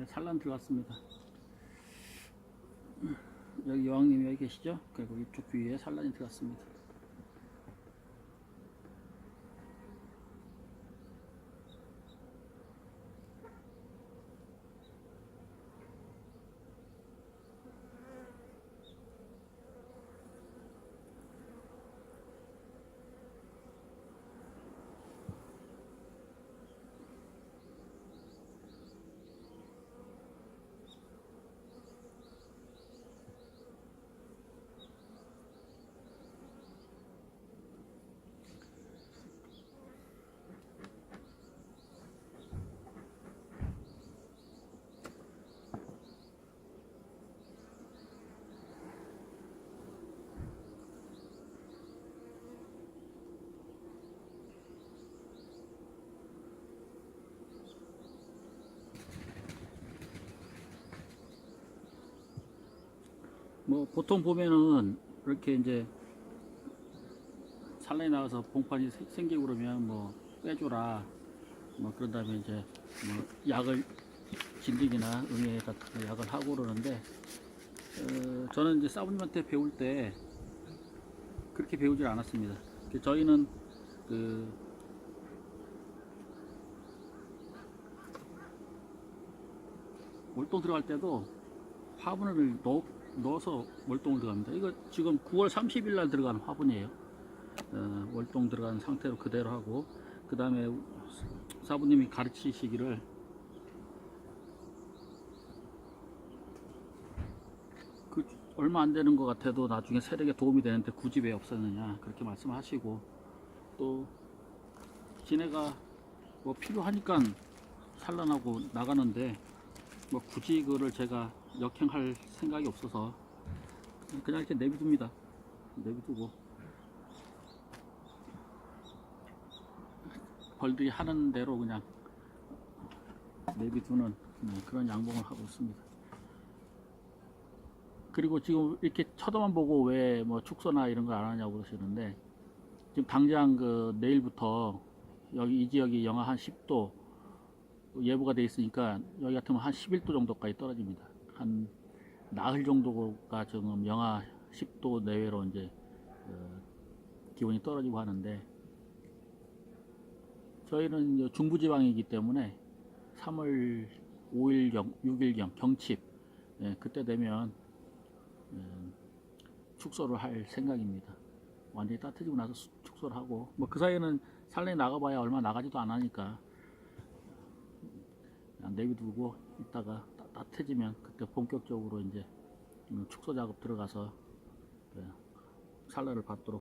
네, 산란 들어갔습니다. 여기 여왕님이 여기 계시죠? 그리고 이쪽 위에 산란이 들어갔습니다. 뭐 보통 보면은 이렇게 이제 산란이 나가서 봉판이 세- 생기고 그러면 뭐 빼줘라 뭐 그런 다음에 이제 뭐 약을 진딩이나 응애 같은 거 약을 하고 그러는데 어, 저는 이제 사부님한테 배울 때 그렇게 배우질 않았습니다. 그 저희는 그 월동 들어갈 때도 화분을 넣, 넣어서 월동을 들어갑니다. 이거 지금 9월 30일 날 들어간 화분이에요. 어, 월동 들어간 상태로 그대로 하고 그 다음에 사부님이 가르치시기를 그 얼마 안 되는 것 같아도 나중에 세력에 도움이 되는데 굳이 왜 없었느냐 그렇게 말씀하시고 또 지네가 뭐 필요하니까 산란하고 나가는데 뭐 굳이 그거를 제가 역행할 생각이 없어서 그냥 이렇게 내비둡니다. 내비두고 벌들이 하는 대로 그냥 내비두는 네, 그런 양봉을 하고 있습니다. 그리고 지금 이렇게 쳐다만 보고 왜 뭐 축소나 이런 걸 안 하냐고 그러시는데 지금 당장 그 내일부터 여기 이 지역이 영하 한 10도 예보가 돼 있으니까 여기 같으면 한 11도 정도까지 떨어집니다. 한 나흘 정도가 지금 영하 10도 내외로 이제 어, 기온이 떨어지고 하는데 저희는 중부지방이기 때문에 3월 5일경, 6일경 경칩 예, 그때 되면 음, 축소를 할 생각입니다. 완전히 따뜻해지고 나서 수- 축소를 하고 뭐 그 사이에는 산란에 나가봐야 얼마 나가지도 않으니까 내비두고 따- 따뜻해지면 그때 본격적으로 이제 음, 축소 작업 들어가서 예, 산란을 받도록